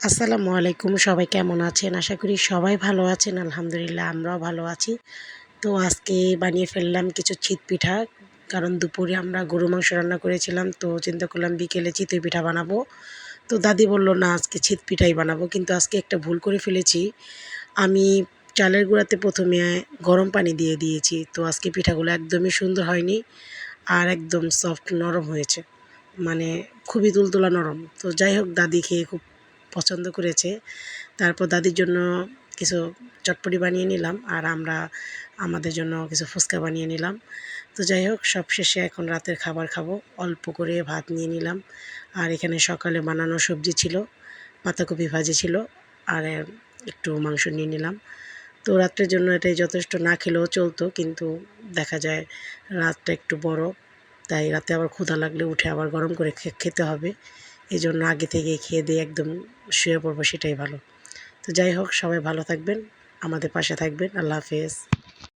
আসসালামু আলাইকুম, সবাই কেমন আছেন? আশা করি সবাই ভালো আছেন, আলহামদুলিল্লাহ, আমরাও ভালো আছি। তো আজকে বানিয়ে ফেললাম কিছু চিত পিঠা, কারণ দুপুরে আমরা গরু মাংস রান্না করেছিলাম, তো চিন্তা করলাম বিকেলে চিতই পিঠা বানাবো। তো দাদি বলল, না, আজকে চিত পিঠাই বানাবো। কিন্তু আজকে একটা ভুল করে ফেলেছি। আমি চালের গুঁড়াতে প্রথমে গরম পানি দিয়ে দিয়েছি, তো আজকে পিঠাগুলো একদমই সুন্দর হয়নি আর একদম সফট নরম হয়েছে। মানে খুবই তুলতুলা নরম। তো যাই হোক, দাদি খেয়ে খুব পছন্দ করেছে। তারপর দাদির জন্য কিছু চটপটি বানিয়ে নিলাম আর আমরা আমাদের জন্য কিছু ফুচকা বানিয়ে নিলাম। তো যাই হোক, সব শেষে এখন রাতের খাবার খাব। অল্প করে ভাত নিয়ে নিলাম। আর এখানে সকালে বানানো সবজি ছিল, পাতাকপি ভাজি ছিল, আর একটু মাংস নিয়ে নিলাম। তো রাত্রের জন্য এটাই যথেষ্ট না খেলেও চলতো, কিন্তু দেখা যায় রাতটা একটু বড়, তাই রাতে আবার ক্ষুধা লাগলে উঠে আবার গরম করে খেতে হবে। এই জন্য আগে থেকে খেয়ে দিয়ে একদম শুয়ে পড়ব, সেটাই ভালো। তো যাই হোক, সবাই ভালো থাকবেন, আমাদের পাশে থাকবেন। আল্লাহ হাফেজ।